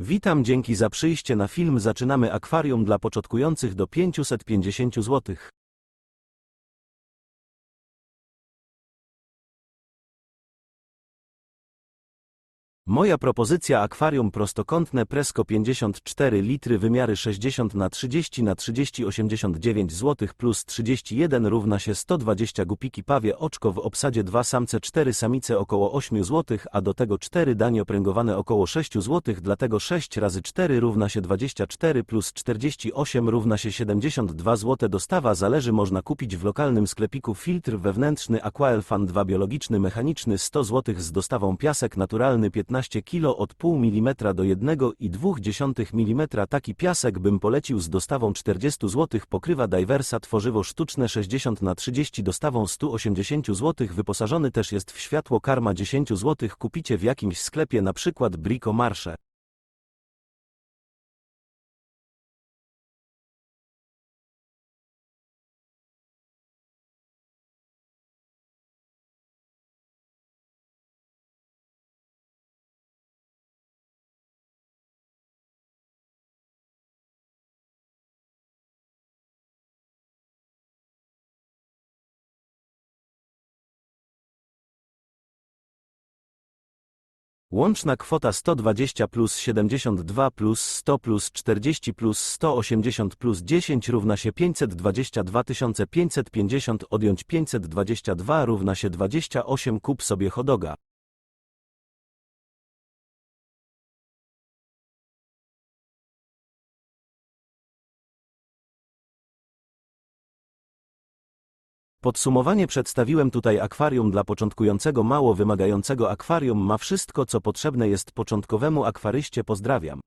Witam, dzięki za przyjście na film. Zaczynamy akwarium dla początkujących do 550 zł. Moja propozycja akwarium prostokątne Presko 54 litry wymiary 60 na 30 na 30 89 zł plus 31 równa się 120 gupiki pawie oczko w obsadzie 2 samce 4 samice około 8 zł, a do tego 4 danie opręgowane około 6 zł, dlatego 6 razy 4 równa się 24 plus 48 równa się 72 zł. Dostawa zależy można kupić w lokalnym sklepiku filtr wewnętrzny Aquaelfan 2 biologiczny mechaniczny 100 zł z dostawą piasek naturalny 15 kg od 0,5 mm do 1,2 mm. Taki piasek bym polecił z dostawą 40 zł. Pokrywa Diversa tworzywo sztuczne 60 na 30 dostawą 180 zł. Wyposażony też jest w światło karma 10 zł. Kupicie w jakimś sklepie na przykład Brico Marche. Łączna kwota 120 plus 72 plus 100 plus 40 plus 180 plus 10 równa się 522 550 odjąć 522 równa się 28 kup sobie hodoga. Podsumowanie przedstawiłem tutaj akwarium dla początkującego mało wymagającego akwarium ma wszystko co potrzebne jest początkowemu akwaryście pozdrawiam.